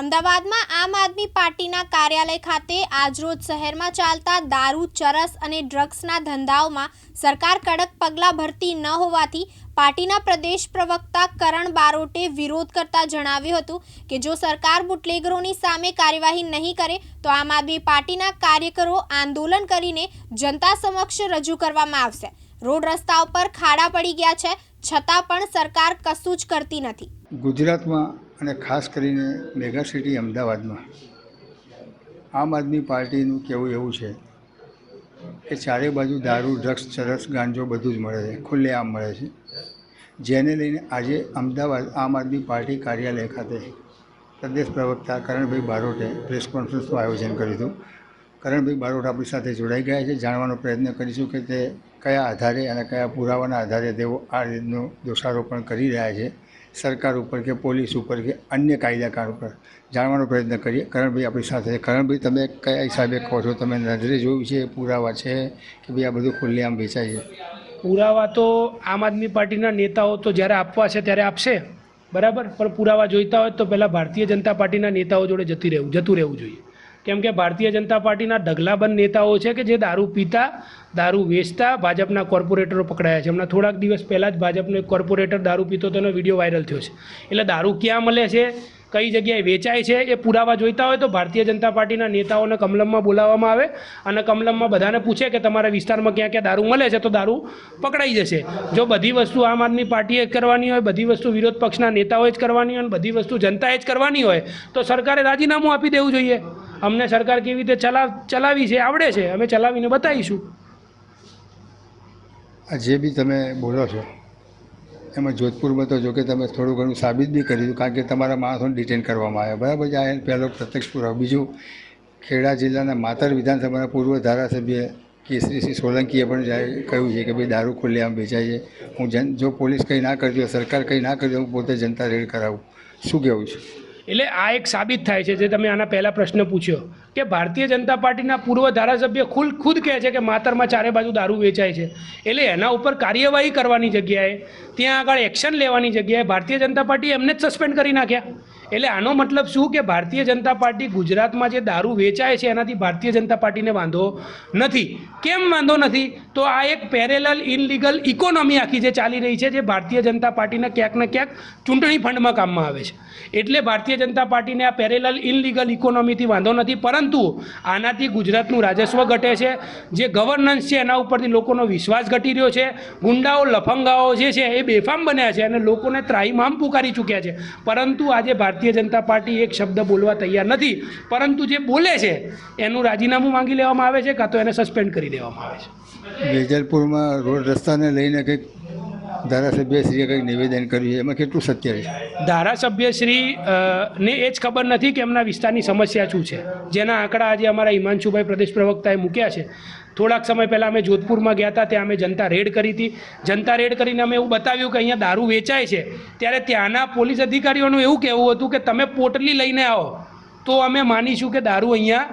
અમદાવાદમાં આમ આદમી પાર્ટીના કાર્યાલય ખાતે આજરોજ શહેરમાં ચાલતા દારૂ, ચરસ અને ડ્રગ્સના ધંધાઓમાં સરકાર કડક પગલાં ભરતી ન હોવાથી પાર્ટીના પ્રદેશ પ્રવક્તા કરણ બારોટે વિરોધ કરતા જણાવ્યું હતું કે જો સરકાર બુટલેગરોની સામે કાર્યવાહી નહીં કરે, તો આમ આદમી પાર્ટીના કાર્યકરો આંદોલન કરીને જનતા સમક્ષ રજૂ કરવામાં આવશે. રોડ રસ્તા ઉપર ખાડા પડી ગયા છે, છતાં પણ સરકાર કશું જ કરતી નથી. ગુજરાતમાં અને ખાસ કરીને મેગા સિટી અમદાવાદમાં. આમ આદમી પાર્ટીનું કહેવું એવું છે કે ચારે બાજુ દારૂ, ડ્રગ્સ, ચરસ, ગાંજો બધું જ મળે છે ખુલ્લેઆમ મળે છે. જેને લઈને આજે અમદાવાદ આમ આદમી પાર્ટી કાર્યાલય ખાતે પ્રદેશ પ્રવક્તા કરણભાઈ બારોટે પ્રેસ કોન્ફરન્સનું આયોજન કર્યું હતું. કરણભાઈ બારોટ આપણી સાથે જોડાઈ ગયા છે. જાણવાનો પ્રયત્ન કરીશું કે તે કયા આધારે અને કયા પુરાવાના આધારે તેઓ આ રીતનો દોષારોપણ કરી રહ્યા છે. સરકાર ઉપર કે પોલીસ ઉપર કે અન્ય કાયદાકાર ઉપર જાણવાનો પ્રયત્ન કરીએ. કરણભાઈ, આપણી સાથે કરણભાઈ, તમે કયા હિસાબે કહો છો? તમે નજરે જોયું છે, પુરાવા છે કે ભાઈ આ બધું ખુલ્લેઆમ વેચાય છે? પુરાવા તો આમ આદમી પાર્ટીના નેતાઓ તો જ્યારે આપવા છે ત્યારે આપશે, બરાબર? પણ પુરાવા જોઈતા હોય તો પહેલાં ભારતીય જનતા પાર્ટીના નેતાઓ જોડે જતી રહેવું જતું રહેવું જોઈએ. કેમ કે ભારતીય જનતા પાર્ટીના ઢગલાબંધ નેતાઓ છે કે જે દારૂ પીતા, દારૂ વેચતા ભાજપના કોર્પોરેટરો પકડાયા છે. હમણાં થોડાક દિવસ પહેલાં જ ભાજપનો કોર્પોરેટર દારૂ પીતો તેનો વીડિયો વાયરલ થયો છે. એટલે દારૂ ક્યાં મળે છે, કઈ જગ્યાએ વેચાય છે, એ પુરાવા જોઈતા હોય તો ભારતીય જનતા પાર્ટીના નેતાઓને કમલમમાં બોલાવવામાં આવે અને કમલમમાં બધાને પૂછે કે તમારા વિસ્તારમાં ક્યાં ક્યાં દારૂ મળે છે તો દારૂ પકડાઈ જશે. જો બધી વસ્તુ આમ આદમી પાર્ટીએ જ કરવાની હોય, બધી વસ્તુ વિરોધ પક્ષના નેતાઓએ જ કરવાની હોય અને બધી વસ્તુ જનતાએ જ કરવાની હોય, તો સરકારે રાજીનામું આપી દેવું જોઈએ. અમને સરકાર કેવી રીતે ચલાવ ચલાવી છે, આવડે છે, અમે ચલાવીને બતાવીશું. આ જે બી તમે બોલો છો, એમાં જોધપુરમાં તો જો કે તમે થોડું ઘણું સાબિત બી કર્યું, કારણ કે તમારા માણસોને ડિટેન કરવામાં આવ્યા. બરાબર છે, આ પહેલો પ્રત્યક્ષ પુરાવો બીજું, ખેડા જિલ્લાના માતર વિધાનસભાના પૂર્વ ધારાસભ્ય કેસરીસિંહ સોલંકીએ પણ કહ્યું છે કે ભાઈ દારૂ ખુલ્લેઆમ વેચાય છે. હું જન, જો પોલીસ કંઈ ના કરતી હોય, સરકાર કંઈ ના કરતી હું પોતે જનતા રેડ કરાવું. શું કહેવું છે? એટલે આ એક સાબિત થાય છે જે તમે આના પહેલાં પ્રશ્ન પૂછ્યો, કે ભારતીય જનતા પાર્ટીના પૂર્વ ધારાસભ્ય ખુલ ખુદ કહે છે કે માતરમાં ચારે બાજુ દારૂ વેચાય છે. એટલે એના ઉપર કાર્યવાહી કરવાની જગ્યાએ, ત્યાં આગળ એક્શન લેવાની જગ્યાએ ભારતીય જનતા પાર્ટી એમને જ સસ્પેન્ડ કરી નાખ્યા. એટલે આનો મતલબ શું કે ભારતીય જનતા પાર્ટી ગુજરાતમાં જે દારૂ વેચાય છે, એનાથી ભારતીય જનતા પાર્ટીને વાંધો નથી. કેમ વાંધો નથી? તો આ એક પેરેલલ ઇનલીગલ ઇકોનોમી આખી જે ચાલી રહી છે, જે ભારતીય જનતા પાર્ટીને ક્યાંક ને ક્યાંક ચૂંટણી ફંડમાં કામમાં આવે છે. એટલે ભારતીય જનતા પાર્ટીને આ પેરેલલ ઇનલીગલ ઇકોનોમીથી વાંધો નથી, પરંતુ આનાથી ગુજરાતનું રાજસ્વ ઘટે છે. જે ગવર્નન્સ છે, એના ઉપરથી લોકોનો વિશ્વાસ ઘટી રહ્યો છે. ગુંડાઓ, લફંગાઓ જે છે, એ બેફામ બન્યા છે અને લોકોને ત્રાહીમામ પુકારી ચૂક્યા છે. પરંતુ આજે ભારતીય જનતા પાર્ટી એક શબ્દ બોલવા તૈયાર નથી. પરંતુ જે બોલે છે, એનું રાજીનામું માંગી લેવામાં આવે છે, કાં તો એને સસ્પેન્ડ કરી દેવામાં આવે છે? વેજલપુરમાં રોડ રસ્તાને લઈને કંઈક ધારાસભ્યશ્રીએ કંઈક નિવેદન કર્યું છે? એમાં કેટલું સત્ય છે ધારાસભ્યશ્રી ને એ જ ખબર નથી કે એમના વિસ્તારની સમસ્યા શું છે. જેના આંકડા આજે અમારા હિમાંશુભાઈ પ્રદેશ પ્રવક્તાએ મૂક્યા છે. થોડાક સમય પહેલાં અમે જોધપુરમાં ગયા હતા, ત્યાં અમે જનતા રેડ કરી હતી. જનતા રેડ કરીને અમે એવું બતાવ્યું કે અહીંયા દારૂ વેચાય છે. ત્યારે ત્યાંના પોલીસ અધિકારીઓનું એવું કહેવું હતું કે તમે પોટલી લઈને આવો. તો અમે માનીશું કે દારૂ અહીંયા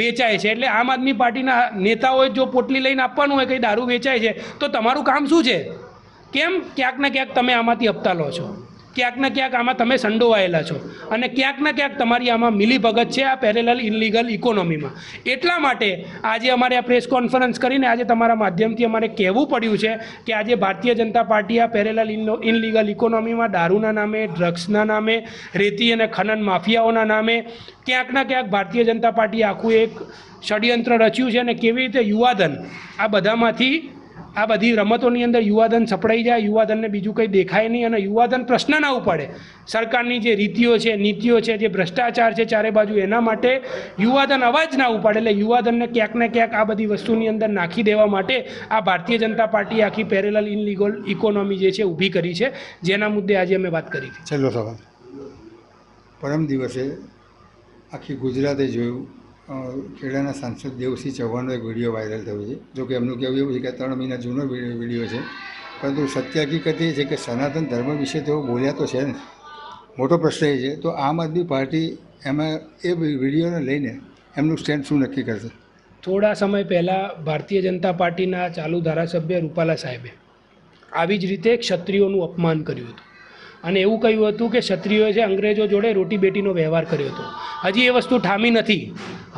વેચાય છે. એટલે આમ આદમી પાર્ટીના નેતાઓએ જો પોટલી લઈને આપવાનું હોય કંઈ દારૂ વેચાય છે, તો તમારું કામ શું છે? કેમ ક્યાંક ને ક્યાંક તમે આમાંથી હપ્તા લો છો? ક્યાંક ને ક્યાંક આમાં તમે સંડોવાયેલા છો. અને ક્યાંક ને ક્યાંક તમારી આમાં મિલીભગત છે આ પેરેલલ ઇનલીગલ ઇકોનોમીમાં એટલા માટે આજે અમારે આ પ્રેસ કોન્ફરન્સ કરીને આજે તમારા માધ્યમથી અમારે કહેવું પડ્યું છે કે આજે ભારતીય જનતા પાર્ટી આ પેરેલલ ઇનલીગલ ઇકોનોમીમાં દારૂના નામે ડ્રગ્સના નામે, રેતી અને ખનન માફિયાઓના નામે ક્યાંક ને ક્યાંક ભારતીય જનતા પાર્ટી આખું એક ષડયંત્ર રચ્યું છે અને કેવી રીતે યુવાધન આ બધામાંથી આ બધી રમતોની અંદર યુવાધન સપડાઈ જાય, યુવાધનને બીજું કંઈ દેખાય નહીં અને યુવાધન પ્રશ્ન ના ઉપાડે. સરકારની જે રીતિઓ છે, નીતિઓ છે, જે ભ્રષ્ટાચાર છે ચારે બાજુ, એના માટે યુવાધન અવાજ ના ઉપાડે. એટલે યુવાધનને ક્યાંક ને ક્યાંક આ બધી વસ્તુની અંદર નાખી દેવા માટે આ ભારતીય જનતા પાર્ટી આખી પેરેલલ ઇનલીગલ ઇકોનોમી જે છે, ઊભી કરી છે. જેના મુદ્દે આજે અમે વાત કરી હતી. છેલ્લો સવાલ. પરમ દિવસે આખી ગુજરાતે જોયું ખેડાના સાંસદ દેવસિંહ ચૌહાણનો એક વીડિયો વાયરલ થયો છે, જો કે એમનું કહેવું એવું છે કે ત્રણ મહિના જૂનો વીડિયો છે. પરંતુ સત્ય હકીકત એ છે કે સનાતન ધર્મ વિશે તેઓ બોલ્યા તો છે ને મોટો પ્રશ્ન એ છે, તો આમ આદમી પાર્ટી એમાં એ વિડીયોને લઈને એમનું સ્ટેન્ડ શું નક્કી કરશે? થોડા સમય પહેલાં ભારતીય જનતા પાર્ટીના ચાલુ ધારાસભ્ય રૂપાલા સાહેબે આવી જ રીતે ક્ષત્રિયોનું અપમાન કર્યું હતું. અને એવું કહ્યું હતું કે ક્ષત્રિયોએ અંગ્રેજો જોડે રોટી બેટીનો વ્યવહાર કર્યો હતો. હજી એ વસ્તુ ઠામી નથી.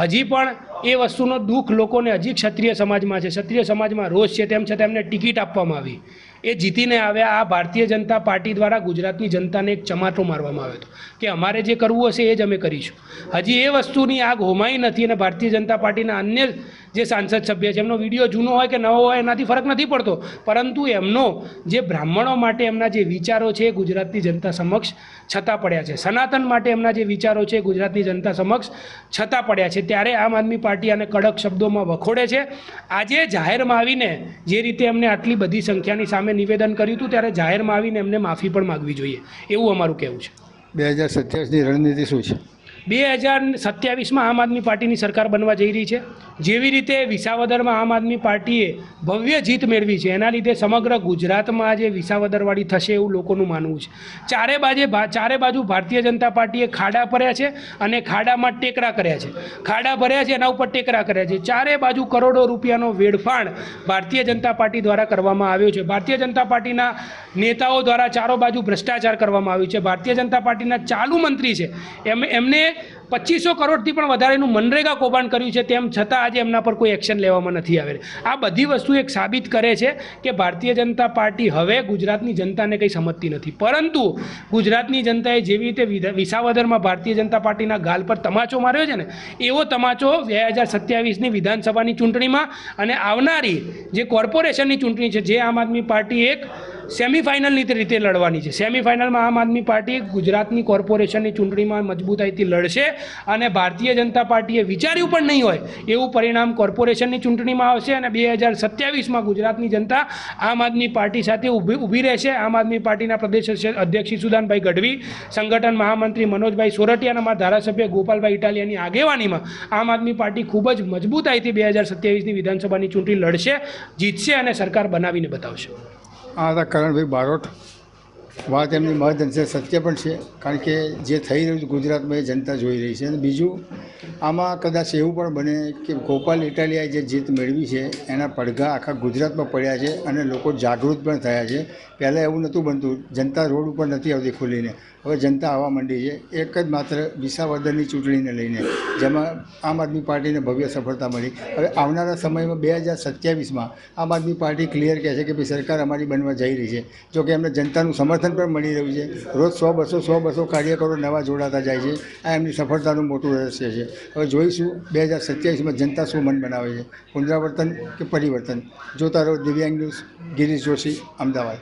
હજી પણ એ વસ્તુનો દુઃખ લોકોને હજી ક્ષત્રિય સમાજમાં છે. ક્ષત્રિય સમાજમાં રોષ છે તેમ છતાં એમને ટિકિટ આપવામાં આવી. એ જીતીને આવ્યા આ ભારતીય જનતા પાર્ટી દ્વારા ગુજરાતની જનતાને એક ચમાટો મારવામાં આવ્યો હતો કે અમારે જે કરવું હશે એ જ અમે કરીશું. હજી એ વસ્તુની આગ હોમાઈ નથી અને ભારતીય જનતા પાર્ટીના અન્ય જે સાંસદ સભ્ય છે, એમનો વીડિયો જૂનો હોય કે નવો હોય એનાથી ફરક નથી પડતો. પરંતુ એમનો જે બ્રાહ્મણો માટે એમના જે વિચારો છે એ ગુજરાતની જનતા સમક્ષ છતાં પડ્યા છે. સનાતન માટે એમના જે વિચારો છે ગુજરાતની જનતા સમક્ષ છતાં પડ્યા છે. ત્યારે આમ આદમી પાર્ટી આને કડક શબ્દોમાં વખોડે છે. આજે જાહેરમાં આવીને જે રીતે એમને આટલી બધી સંખ્યાની સામે નિવેદન કર્યું હતું, ત્યારે જાહેરમાં આવીને એમને માફી પણ માગવી જોઈએ. એવું અમારું કહેવું છે. બે હજાર સત્યાવીસની રણનીતિ શું છે? બે હજાર સત્યાવીસમાં આમ આદમી પાર્ટીની સરકાર બનવા જઈ રહી છે. જેવી રીતે વિસાવદરમાં આમ આદમી પાર્ટીએ ભવ્ય જીત મેળવી છે, એના લીધે સમગ્ર ગુજરાતમાં આજે વિસાવદરવાળી થશે એવું લોકોનું માનવું છે. ચારે બાજે ચારે બાજુ ભારતીય જનતા પાર્ટીએ ખાડા ભર્યા છે અને ખાડામાં ટેકરા કર્યા છે. ખાડા ભર્યા છે, એના ઉપર ટેકરા કર્યા છે. ચારે બાજુ કરોડો રૂપિયાનો વેડફાણ ભારતીય જનતા પાર્ટી દ્વારા કરવામાં આવ્યો છે. ભારતીય જનતા પાર્ટીના નેતાઓ દ્વારા ચારો બાજુ ભ્રષ્ટાચાર કરવામાં આવ્યું છે. ભારતીય જનતા પાર્ટીના ચાલુ મંત્રી છે. એમ, એમને પચીસો કરોડથી પણ વધારેનું મનરેગા કૌભાંડ કર્યું છે, તેમ છતાં આજે એમના પર કોઈ એક્શન લેવામાં નથી આવે આ બધી વસ્તુ એક સાબિત કરે છે કે ભારતીય જનતા પાર્ટી હવે ગુજરાતની જનતાને કંઈ સમજતી નથી. પરંતુ ગુજરાતની જનતાએ જેવી રીતે વિસાવદરમાં ભારતીય જનતા પાર્ટીના ગાલ પર તમાચો માર્યો છે ને, એવો તમાચો બે હજાર સત્યાવીસની વિધાનસભાની ચૂંટણીમાં અને આવનારી જે કોર્પોરેશનની ચૂંટણી છે, જે આમ આદમી પાર્ટી એક સેમિફાઇનલની રીતે લડવાની છે. સેમિફાઇનલમાં આમ આદમી પાર્ટી ગુજરાતની કોર્પોરેશનની ચૂંટણીમાં મજબૂતાઈથી લડશે અને ભારતીય જનતા પાર્ટીએ વિચાર્યું પણ નહીં હોય એવું પરિણામ કોર્પોરેશનની ચૂંટણીમાં આવશે અને બે હજાર સત્યાવીસમાં ગુજરાતની જનતા આમ આદમી પાર્ટી સાથે ઊભી ઊભી રહેશે. આમ આદમી પાર્ટીના પ્રદેશ અધ્યક્ષ સુદાનભાઈ ગઢવી, સંગઠન મહામંત્રી મનોજભાઈ સોરઠિયા અને અમારા ધારાસભ્ય ગોપાલભાઈ ઇટાલિયાની આગેવાનીમાં આમ આદમી પાર્ટી ખૂબ જ મજબૂતાઈથી બે હજાર સત્યાવીસની વિધાનસભાની ચૂંટણી લડશે, જીતશે અને સરકાર બનાવીને બતાવશે. આ હતા કરણભાઈ બારોટ વાત એમની મહદ સત્ય પણ છે, કારણ કે જે થઈ રહ્યું છે ગુજરાતમાં એ જનતા જોઈ રહી છે. અને બીજું, આમાં કદાચ એવું પણ બને કે ગોપાલ ઇટાલિયાએ જે જીત મેળવી છે, એના પડઘા આખા ગુજરાતમાં પડ્યા છે અને લોકો જાગૃત પણ થયા છે. પહેલાં એવું નહોતું બનતું. જનતા રોડ ઉપર નથી આવતી ખુલીને. હવે જનતા આવવા માંડી છે. એક જ માત્ર વિસાવદરની ચૂંટણીને લઈને, જેમાં આમ આદમી પાર્ટીને ભવ્ય સફળતા મળી. હવે આવનારા સમયમાં બે હજાર સત્યાવીસમાં આમ આદમી પાર્ટી ક્લિયર કહે છે કે ભાઈ સરકાર અમારી બનવા જઈ રહી છે. જો કે એમને જનતાનું સમર્થન પણ મળી રહ્યું છે. રોજ સો બસો સો બસો કાર્યકરો નવા જોડાતા જાય છે. આ એમની સફળતાનું મોટું રહસ્ય છે. હવે જોઈશું બે હજાર સત્યાવીસમાં જનતા શું મન બનાવે છે. પુનરાવર્તન કે પરિવર્તન? જોતા રહો દિવ્યાંગ ન્યૂઝ, ગિરીશ જોશી, અમદાવાદ.